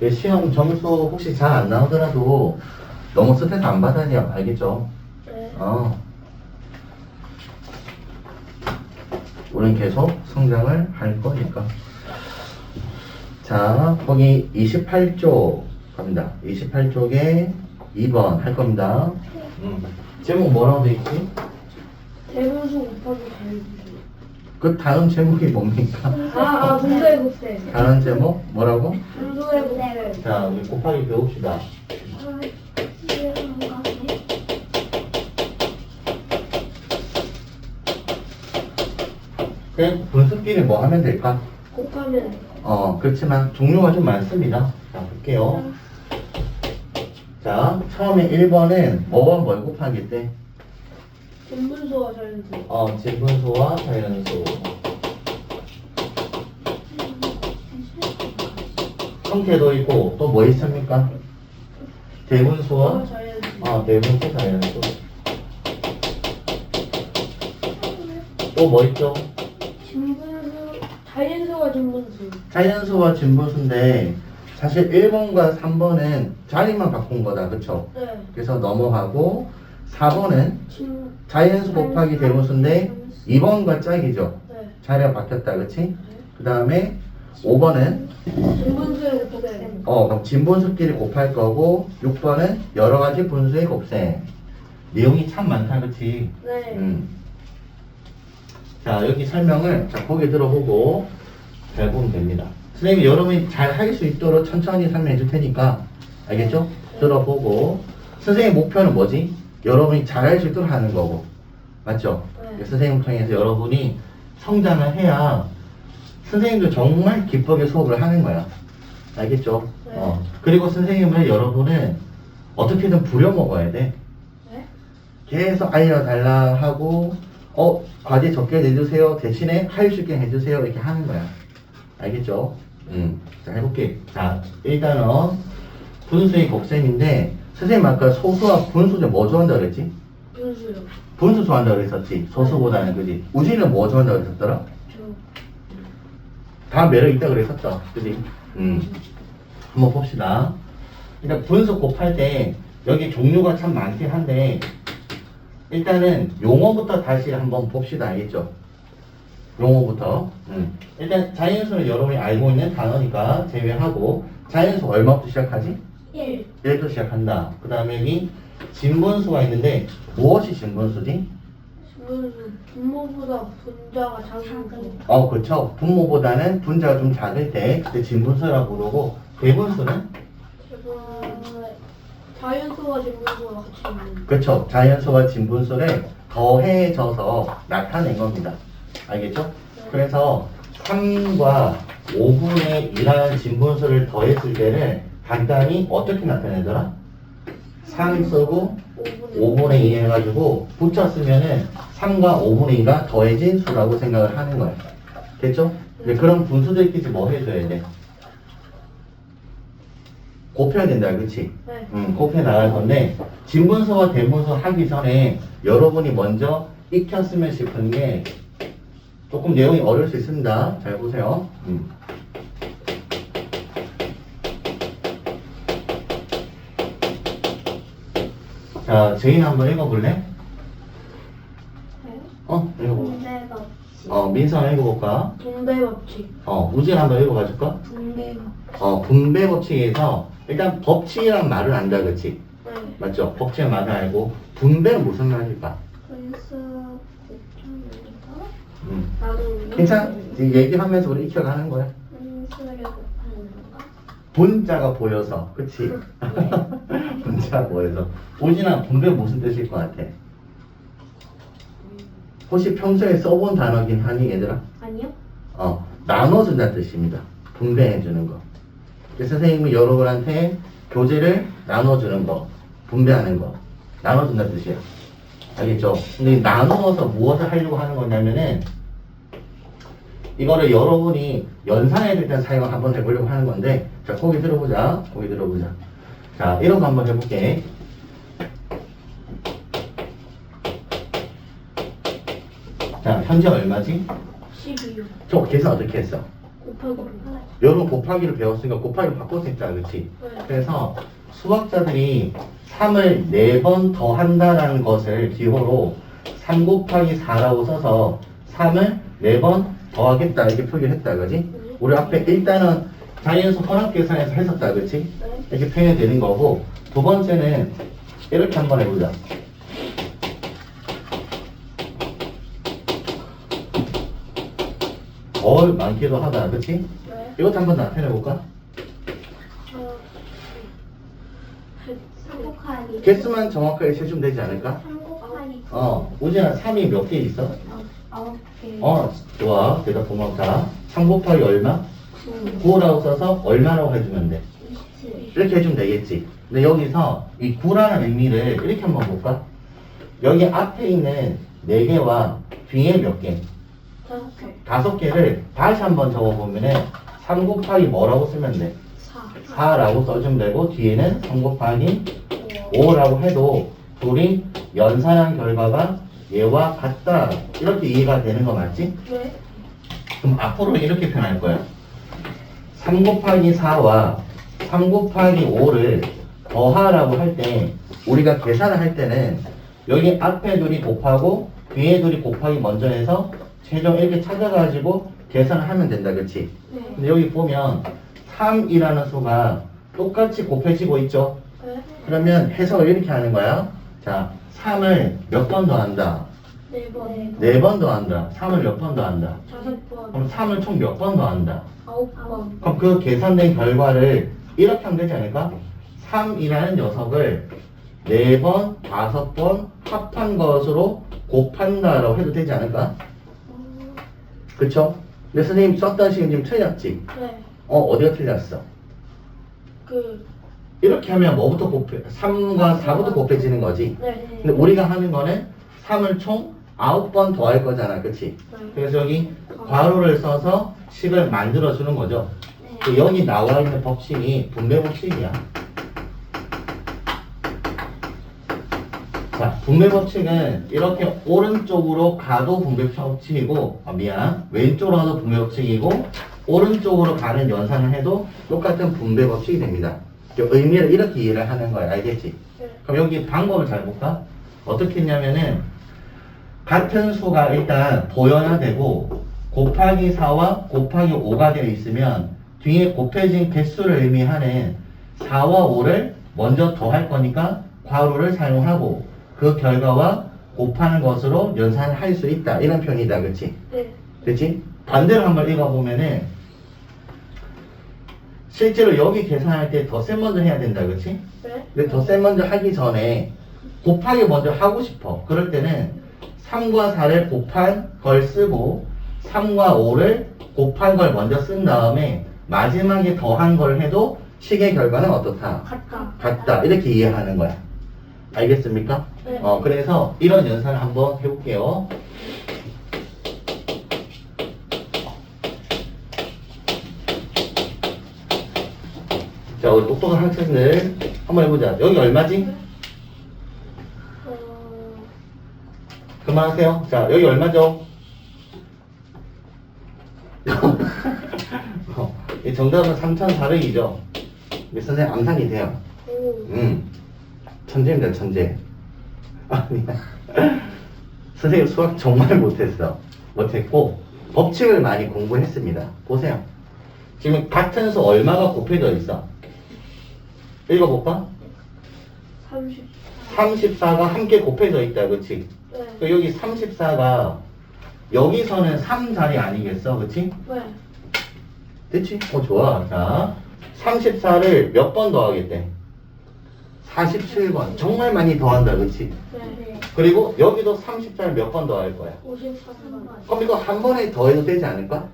그 시험 점수 혹시 잘 안 나오더라도 너무 스트레스 안 받아야 돼요. 알겠죠? 네. 어. 우린 계속 성장을 할 거니까. 자, 거기 28쪽 갑니다. 28쪽에 2번 할 겁니다. 음. 제목 뭐라고 돼 있지? 대분수 곱하기 대분수. 그 다음 제목이 뭡니까? 아, 아, 분수의 곱셈. 다른 제목 뭐라고? 분수의 곱셈. 자, 우리 곱하기 배웁시다. 그 분수끼리 뭐 하면 될까? 곱하면 어, 그렇지만 종류가 좀 많습니다. 자, 볼게요. 자, 처음에 1번은 뭐와 뭘 곱하기 때? 분분수와 자연수. 어, 진분수와 자연수. 형태도 있고, 또 뭐 있습니까? 대분수와, 자연수. 어, 대분수, 자연수. 또뭐 있죠? 진분수, 자연수와 진분수. 자연수와 진분수인데, 사실 1번과 3번은 자리만 바꾼 거다, 그쵸? 네. 그래서 넘어가고, 4번은 진, 자연수 곱하기 대분수인데 2번과 짝이죠. 네. 자리가 바뀌었다, 그치? 그 다음에 5번은 진분수의 곱셈. 어 그럼 진분수끼리 곱할 거고 6번은 여러 가지 분수의 곱셈. 내용이 참 많다, 그치? 네. 음. 자 여기 설명을 자 보기 들어보고 잘 보면 됩니다. 선생님이 여러분이 잘 할 수 있도록 천천히 설명해 줄 테니까 알겠죠? 들어보고 선생님 목표는 뭐지? 여러분이 잘할 수 있도록 하는 거고 맞죠? 네. 선생님 통해서 여러분이 성장을 해야 선생님도 정말 기쁘게 수업을 하는 거야. 알겠죠? 네. 어. 그리고 선생님을 여러분은 어떻게든 부려먹어야 돼. 네? 계속 알려달라 하고 어 과제 적게 내주세요 대신에 할 수 있게 해주세요 이렇게 하는 거야 알겠죠? 음. 자 해볼게 자 일단은 분수의 곱셈인데 선생님 아까 소수와 분수 중에 뭐 좋아한다 그랬지? 분수요. 분수 좋아한다 그랬었지 소수보다는 그지 우진이는 뭐 좋아한다 그랬었더라? 저. 다 매력 있다 그랬었죠 그지? 음. 한번 봅시다 일단 분수 곱할 때 여기 종류가 참 많긴 한데 일단은 용어부터 다시 한번 봅시다 알겠죠? 용어부터 음. 일단 자연수는 여러분이 알고 있는 단어니까 제외하고 자연수 얼마부터 시작하지? 1. 1부터 시작한다 그 다음에 여기 진분수가 있는데 무엇이 진분수지? 진분수. 분모보다 분자가 작은 어 그렇죠 분모보다는 분자가 좀 작을 때 그때 진분수라고 부르고 대분수는? 지금 자연수와 진분수가 같이 있는. 그렇죠. 자연수와 진분수를 더해져서 나타낸 겁니다. 알겠죠? 그래서 3과 5분의 1한 진분수를 더했을 때는 간단히 어떻게 나타내더라? 3 쓰고 5분의 5분의 2 해가지고 붙였으면은 3과 5분의 2가 더해진 수라고 생각을 하는 거예요. 됐죠? 이제 그런 분수들끼리 뭐 해줘야 돼? 곱해야 된다, 그치? 네. 음, 곱해 나갈 건데 진분수와 대분수 하기 전에 여러분이 먼저 익혔으면 싶은 게 조금 내용이 어려울 수 있습니다. 잘 보세요. 음. 자, 제인 한번 읽어볼래? 네. 어, 읽어봐. 분배 법칙. 어, 민서 한번 읽어볼까? 분배 법칙. 어, 우진 한번 읽어봐줄까? 분배 법칙. 어, 분배 법칙에서 일단 법칙이란 말을 안다, 그치? 네. 맞죠? 법칙의 말을 알고 분배는 무슨 말일까? 분수 곱하기가 음. 나누는. 괜찮아? 얘기하면서 우리 익혀가는 거야. 분수를 곱하는 건가? 분자가 보여서, 그치? 분자가 보여서. 오진아, 분배 무슨 뜻일 것 같아? 혹시 평소에 써본 단어긴 하니, 얘들아? 아니요. 어, 나눠준다는 뜻입니다. 분배해주는 거. 선생님이 여러분한테 교재를 나눠주는 거, 분배하는 거, 나눠준다는 뜻이에요. 알겠죠? 근데 나누어서 무엇을 하려고 하는 거냐면은, 이거를 여러분이 연산해야 될 때 사용을 한번 해보려고 하는 건데, 자, 거기 들어보자. 거기 들어보자. 자, 이런 거 한번 해볼게. 자, 현재 얼마지? 12요. 저 계산 어떻게 했어? 곱하기 곱하기. 여러분 곱하기를 배웠으니까 곱하기를 바꿔서 했잖아, 그치? 네. 그래서 수학자들이 3을 4번 더 한다라는 것을 기호로 3 곱하기 4라고 써서 3을 4번 더하겠다 이렇게 표기를 했다, 그지? 우리 앞에 일단은 자연수 혼합 계산에서 했었다, 그치? 네. 이렇게 표현이 되는 거고 두 번째는 이렇게 한번 해보자. 더 많기도 하다, 그치? 네. 이것도 한번 나타내볼까? 어. 삼 곱하기. 개수만 정확하게 세주면 되지 않을까? 어, 우진아 3이 몇 개 있어? 아홉 개. 어, 좋아. 대답 고맙다. 3 곱하기 얼마? 구. 9라고 써서 얼마라고 해주면 돼. 이렇게 해주면 되겠지. 근데 여기서 이 9라는 의미를 이렇게 한번 볼까? 여기 앞에 있는 4개와 뒤에 몇 개? 다섯 개. 다섯 개를 다시 한번 적어보면은 3 곱하기 뭐라고 쓰면 돼? 사. 4라고 써주면 되고 뒤에는 3 곱하기 오. 5라고 해도 둘이 연산한 결과가 얘와 같다. 이렇게 이해가 되는 거 맞지? 네. 그럼 앞으로 이렇게 표현할 거야. 3 곱하기 4와 3 곱하기 5를 더하라고 할 때 우리가 계산을 할 때는 여기 앞에 둘이 곱하고 뒤에 둘이 곱하기 먼저 해서 최종 이렇게 찾아가지고 계산을 하면 된다 그치? 네. 근데 여기 보면 3이라는 수가 똑같이 곱해지고 있죠? 네. 그러면 해석을 이렇게 하는 거야. 자, 3을 몇 번 더한다? 네 번. 네 번 더한다. 3을 몇 번 더한다? 다섯 번. 그럼 3을 총 몇 번 더한다? 아홉 번. 그럼 그 계산된 결과를 이렇게 하면 되지 않을까? 3이라는 녀석을 4번, 5번 합한 것으로 곱한다라고 해도 되지 않을까? 음, 그쵸? 근데 선생님 썼던 식은 지금 틀렸지? 네. 어, 어디가 틀렸어? 그. 이렇게 하면 뭐부터 곱해? 3과 4부터 곱해지는 거지? 네. 근데 우리가 하는 거는 3을 총 9번 더할 거잖아, 그치? 네. 그래서 여기 괄호를 써서 식을 만들어주는 거죠. 네. 그 여기 나와 있는 법칙이 분배 법칙이야. 자, 분배 법칙은 이렇게 오른쪽으로 가도 분배 법칙이고, 아, 미안, 왼쪽으로 가도 분배 법칙이고, 오른쪽으로 가는 연산을 해도 똑같은 분배 법칙이 됩니다. 그 의미를 이렇게 이해를 하는 거야, 알겠지? 네. 그럼 여기 방법을 잘 볼까? 어떻게 했냐면은 같은 수가 일단 도연화되고 곱하기 4와 곱하기 5가 되어 있으면 뒤에 곱해진 개수를 의미하는 4와 5를 먼저 더할 거니까 괄호를 사용하고 그 결과와 곱하는 것으로 연산을 할수 있다 이런 표현이다 그치? 네. 그치? 반대로 한번 읽어보면은 실제로 여기 계산할 때 덧셈 먼저 해야 된다 그치? 네. 근데 덧셈 먼저 하기 전에 곱하기 먼저 하고 싶어. 그럴 때는 3과 4를 곱한 걸 쓰고 3과 5를 곱한 걸 먼저 쓴 다음에 마지막에 더한 걸 해도 식의 결과는 어떻다? 같다. 같다. 이렇게 이해하는 거야. 알겠습니까? 네. 어, 그래서 이런 연산을 한번 해볼게요. 자, 우리 똑똑한 학생들 한번 해보자. 여기 얼마지? 어. 그만하세요. 자, 여기 얼마죠? 어, 이 정답은 3,400이죠. 우리 선생님 암산이 돼요. 오. 음, 천재입니다, 천재. 아니야. 선생님 수학 정말 못했어. 못했고, 법칙을 많이 공부했습니다. 보세요. 지금 같은 수 얼마가 곱해져 있어? 읽어볼까? 삼십. 34가 함께 곱해져 있다, 그치? 네. 그 여기 34가 여기서는 3 자리 아니겠어, 그치? 네. 됐지? 어, 좋아. 자, 34를 몇 번 더하겠대? 47번. 정말 많이 더한다, 그치? 네. 그리고 여기도 34를 몇 번 더할 거야? 오십삼 번. 그럼 이거 한 번에 더해도 되지 않을까?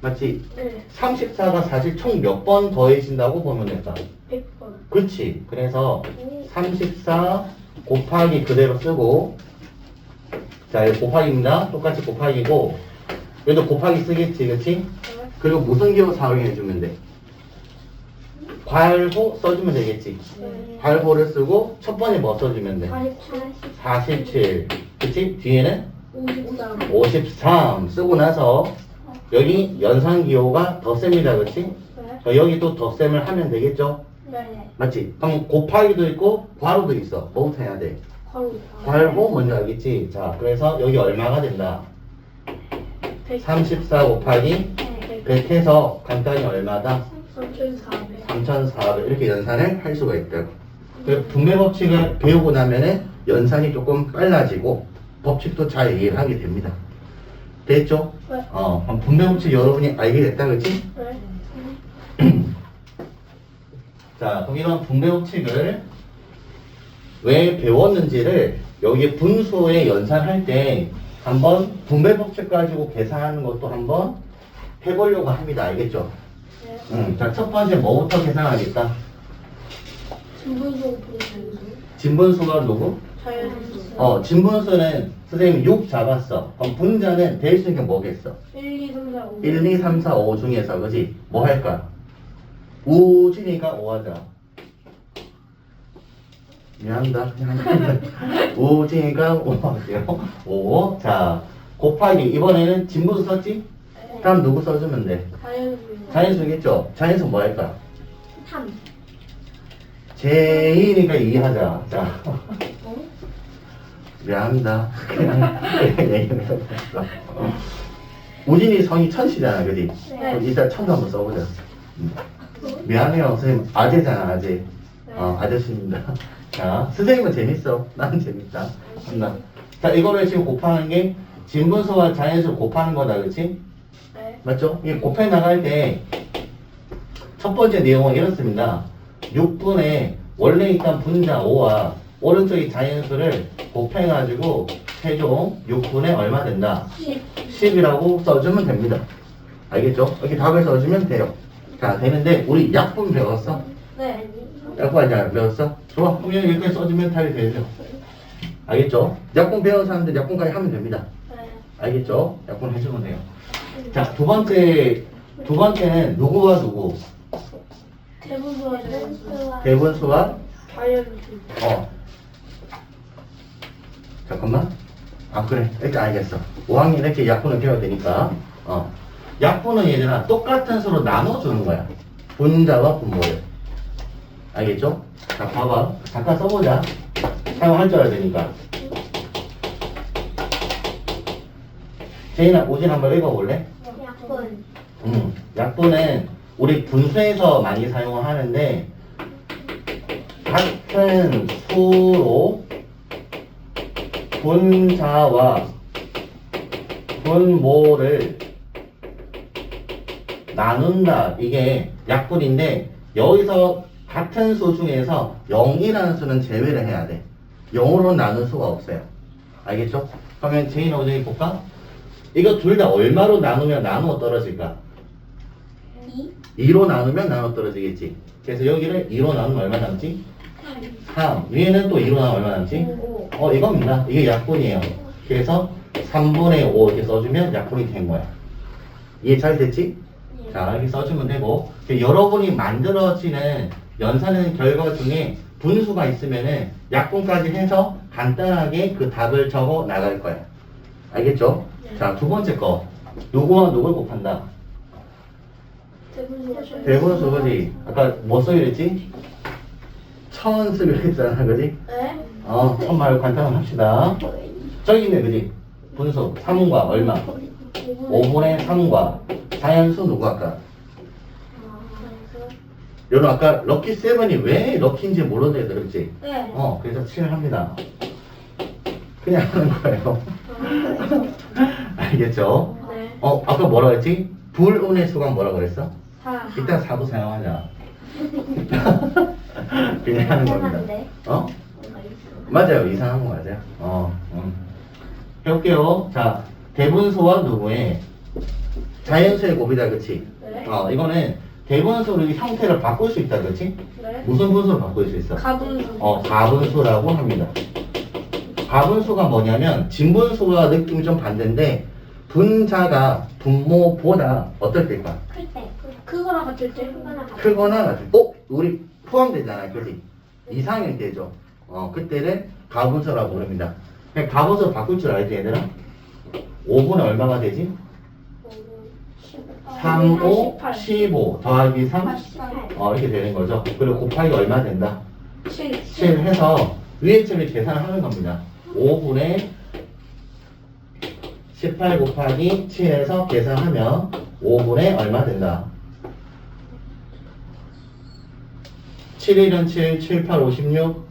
맞지? 네. 34가 사실 총 몇 번 더해진다고 보면 될까? 백 번. 그렇지. 그래서 오. 34 곱하기 그대로 쓰고 자, 이거 곱하기입니다. 똑같이 곱하기고 여기도 곱하기 쓰겠지, 그치? 네. 그리고 무슨 기호 사용해주면 돼? 괄호 써주면 되겠지. 네. 괄호를 쓰고 첫 번에 뭐 써주면 돼? 사십칠. 47. 그치? 뒤에는 오십삼. 53 쓰고 나서 여기 연산기호가 덧셈이다, 그치? 네. 자, 여기 또 덧셈을 하면 되겠죠? 네. 맞지? 그럼 곱하기도 있고 괄호도 있어. 뭐부터 해야 돼? 괄호. 괄호 먼저 알겠지? 자, 그래서 여기 얼마가 된다? 34 곱하기 네. 100 해서 간단히 얼마다? 3,400. 3,400 이렇게 연산을 할 수가 있다고. 그 분배 법칙을 배우고 나면은 연산이 조금 빨라지고 법칙도 잘 이해를 하게 됩니다. 됐죠? 네. 어, 그럼 분배 법칙 여러분이 알게 됐다, 그치? 네. 자, 그럼 이런 분배 법칙을 왜 배웠는지를 여기 분수에 연산할 때 한번 분배 법칙 가지고 계산하는 것도 한번 해보려고 합니다. 알겠죠? 네. 음, 자, 첫 번째 뭐부터 계산하겠다? 진분수 분수. 진분수가 누구? 자연수. 어, 진분수는 선생님이 6 잡았어. 그럼 분자는 될 수 있는 게 뭐겠어? 1, 2, 3, 4, 5. 1, 2, 3, 4, 5 중에서, 그지? 뭐 할까? 우진이가 5 하자. 미안합니다. 우진이가 5 할게요. 5. 자, 곱하기. 이번에는 진분수 썼지? 다음 누구 써주면 돼? 자연수. 자연수겠죠? 자연수 뭐 할까? 3. 제이니까 2 하자. 자. 어? 미안합니다. 그냥 얘기를 해봤어. 우진이 성이 천씨잖아, 그지? 네. 그럼 일단 천도 한번 써보자. 음. 미안해요, 선생님. 아재잖아, 아재. 어, 아저씨입니다. 자, 선생님은 재밌어. 나는 재밌다. 한다. 자, 이거를 지금 곱하는 게 진분수와 자연수 곱하는 거다, 그치? 네. 맞죠? 이게 곱해 나갈 때 첫 번째 내용은 이렇습니다. 6분의 원래 있던 분자 5와 오른쪽의 자연수를 곱해가지고 최종 6분의 얼마 된다? 10. 10이라고 써주면 됩니다. 알겠죠? 이렇게 답을 써주면 돼요. 자, 되는데 우리 약분 배웠어? 네. 약분 안 배웠어? 좋아. 그냥 여기까지 써주면 답이 되죠. 알겠죠? 약분 배운 사람들 약분까지 하면 됩니다. 네. 알겠죠? 약분 해주면 돼요. 자, 두 번째, 두 번째는 누구와 누구? 대분수와 자연수. 대분수와, 자연수. 어. 잠깐만. 아, 그래. 일단 알겠어. 5학년 이렇게 약분을 배워야 되니까, 어. 약분은 얘들아, 똑같은 수로 나눠주는 거야. 분자와 분모를. 알겠죠? 자, 봐봐. 잠깐 써보자. 사용할 줄 알아야 되니까. 제인아, 오진 한번 읽어볼래? 약분. 음, 약분은 우리 분수에서 많이 사용을 하는데 같은 수로 분자와 분모를 나눈다 이게 약분인데 여기서 같은 수 중에서 0이라는 수는 제외를 해야 돼 0으로 나눌 수가 없어요 알겠죠? 그러면 제인 어디 볼까? 이거 둘 다 얼마로 나누면 나누어 떨어질까? 2. 2로 나누면 나눠 떨어지겠지. 그래서 여기를 2로 나누면 얼마 남지? 3. 위에는 또 2로 나누면 얼마 남지? 5. 어, 이겁니다. 이게 약분이에요. 그래서 3분의 5 이렇게 써주면 약분이 된 거야. 이해 잘 됐지? 자, 이렇게 써주면 되고. 그 여러분이 만들어지는 연산하는 결과 중에 분수가 있으면은 약분까지 해서 간단하게 그 답을 적어 나갈 거야. 알겠죠? 네. 자, 두 번째 거. 누구와 누굴 곱한다? 대분수 그지? 아까 뭐 써야겠지? 천 쓰기로 했잖아 그지? 네. 어, 천 말고 간단히 합시다 저기 있네 그지? 분수 3과 얼마? 5분의 3과 자연수 누구 아까? 여러분 아까 럭키 세븐이 왜 럭키인지 모르는 애들 그렇지? 네. 어 그래서 7을 합니다 그냥 하는 거예요 알겠죠? 네. 어 아까 뭐라 했지? 불운의 수가 뭐라 그랬어? 4. 이따 사도 사용하자. 그냥 하는 겁니다. 어? 맞아요. 이상한 거 맞아요. 어, 음. 해볼게요. 자, 대분수와 누구의 자연수의 곱이다, 그치? 네. 어, 이거는 이 형태를 바꿀 수 있다, 그치? 네. 무슨 분수로 바꿀 수 있어? 가분수. 어, 가분수라고 합니다. 가분수가 뭐냐면, 진분수와 느낌이 좀 반대인데, 분자가 분모보다 어떨 때일까? 클 때. 그거랑 같을 때. 크거나 같은 어? 우리 포함되잖아요 그지? 이상일 때죠 어 그때는 가분수라고 부릅니다 그냥 가분수로 바꿀 줄 알지 얘들아? 5분의 얼마가 되지? 3, 5, 88. 15 더하기 3 88. 어, 이렇게 되는 거죠. 그리고 곱하기 얼마 된다? 7. 7 해서 위에 점을 계산을 하는 겁니다. 5분의 18 곱하기 7에서 계산하면 5분의 얼마 된다? 7, 1은 7, 7, 8, 56,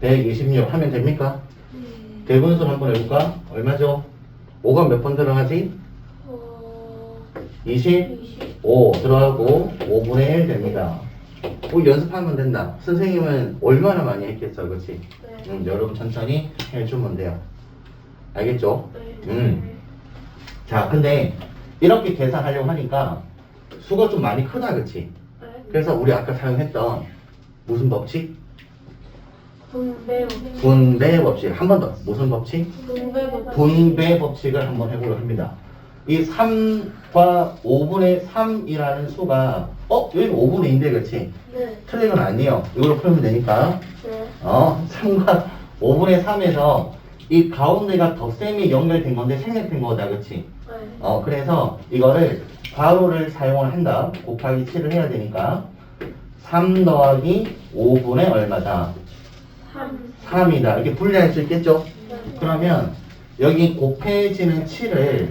126 하면 됩니까? 대분수 한번 해볼까? 얼마죠? 5가 몇 번 들어가지? 어, 20, 5 들어가고 5분의 1 됩니다. 뭐 연습하면 된다. 선생님은 얼마나 많이 했겠어, 그렇지? 네. 음, 여러분 천천히 해주면 돼요. 알겠죠? 네. 음. 자, 근데 이렇게 계산하려고 하니까 수가 좀 많이 크다, 그렇지? 네. 그래서 우리 아까 사용했던 무슨 법칙? 분배 분배 법칙. 한 번 더. 무슨 법칙? 분배 법. 분배 법칙을 한번 해보려 합니다. 이 3과 5분의 3이라는 수가 어? 여기 5분의 2인데 그렇지? 네. 틀린 건 아니에요. 이걸로 풀면 되니까 네. 어 3과 5분의 3에서 이 가운데가 덧셈이 연결된 건데 생략된 거다 그렇지? 네. 어 그래서 이거를 괄호를 사용을 한다. 곱하기 7을 해야 되니까 3 더하기 5분의 얼마다? 3. 3이다. 이렇게 분리할 수 있겠죠? 네. 그러면 여기 곱해지는 7을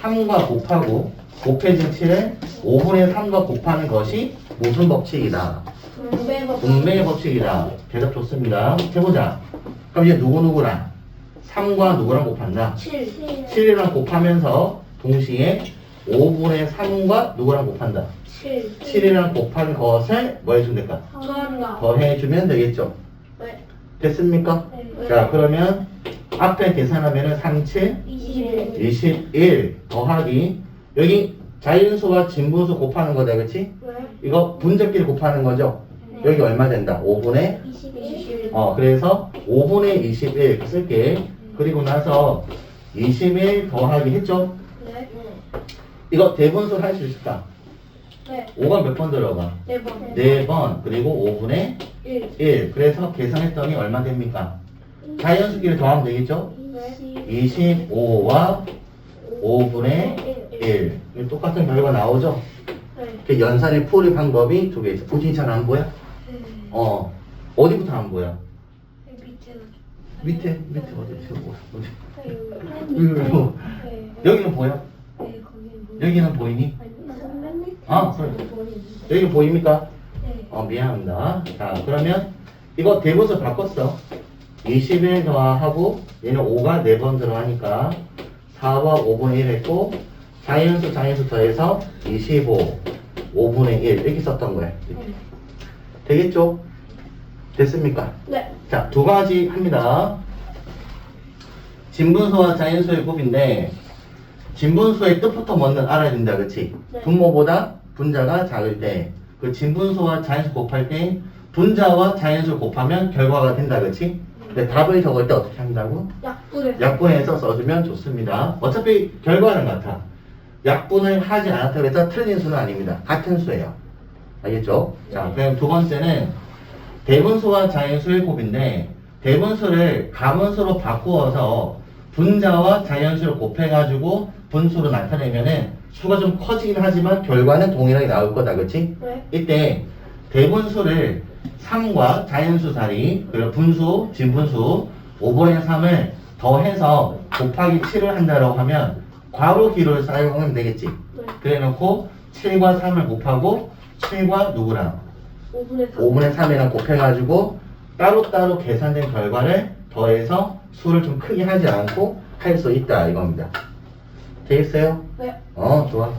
3과 곱하고 곱해진 7을 5분의 3과 곱하는 것이 무슨 법칙이다? 분배 법. 분배의 법칙이다. 대답 좋습니다. 해보자. 그럼 이제 누구누구랑 3과 누구랑 곱한다? 7. 7이랑 곱하면서 동시에 5분의 3과 누구랑 곱한다? 7. 7이랑 곱한 것을 뭐 해주면 될까? 더한다. 더해주면 되겠죠. 네. 됐습니까? 네. 자 그러면 앞에 계산하면은 3, 7, 21. 21 더하기 여기 자연수와 진분수 곱하는 거다 그치? 네. 이거 분자끼리 곱하는 거죠? 여기 얼마 된다? 5분의 21. 어 그래서 5분의 21 이렇게 쓸게 그리고 나서 21 더하기 했죠? 네. 이거 대분수 할수 있을까? 네. 5가 몇 번 들어가? 네 번. 4번 그리고 5분의 1. 1 그래서 계산했더니 얼마 됩니까? 자연수끼리 더하면 되겠죠? 네. 25와 5분의 1 이거 똑같은 결과 나오죠? 네. 그 연산의 풀이 방법이 두 개 있어. 부진이 잘안 보여? 어. 어디부터 안 보여? 밑에, 밑에 어디? 어디? 어디? 여기. 이거, 네. 여기는 보여? 네, 거기 뭐. 여기는 보이니? 아, 소리. 여기 보입니까? 네. 어, 미안합니다. 자, 그러면 이거 대분수 바꿨어. 21 더하고 얘는 5가 4번 들어가니까 4와 5분의 1 했고 자연수 자연수 더해서 25 5분의 1 이렇게 썼던 거예요. 되겠죠? 됐습니까? 네. 자, 두 가지 합니다. 진분수와 자연수의 곱인데, 진분수의 뜻부터 먼저 알아야 된다, 그치? 네. 분모보다 분자가 작을 때, 그 진분수와 자연수 곱할 때, 분자와 자연수 곱하면 결과가 된다, 그치? 근데 답을 적을 때 어떻게 한다고? 약분을. 약분해서 써주면 좋습니다. 어차피 결과는 같아. 약분을 하지 않았다고 해서 틀린 수는 아닙니다. 같은 수예요. 알겠죠? 자, 그럼 두 번째는 대분수와 자연수의 곱인데 대분수를 가분수로 바꾸어서 분자와 자연수를 곱해가지고 분수로 나타내면은 수가 좀 커지긴 하지만 결과는 동일하게 나올 거다, 그치? 네. 이때 대분수를 3과 자연수 자리 그리고 분수, 진분수 5분의 3을 더해서 곱하기 7을 한다고 하면 괄호 기호를 사용하면 되겠지 네. 그래 놓고 7과 3을 곱하고 7과 누구랑 5분의 3. 5분의 3이랑 곱해가지고 따로따로 계산된 결과를 더해서 수를 좀 크게 하지 않고 할 수 있다 이겁니다 되겠어요? 네. 어 좋아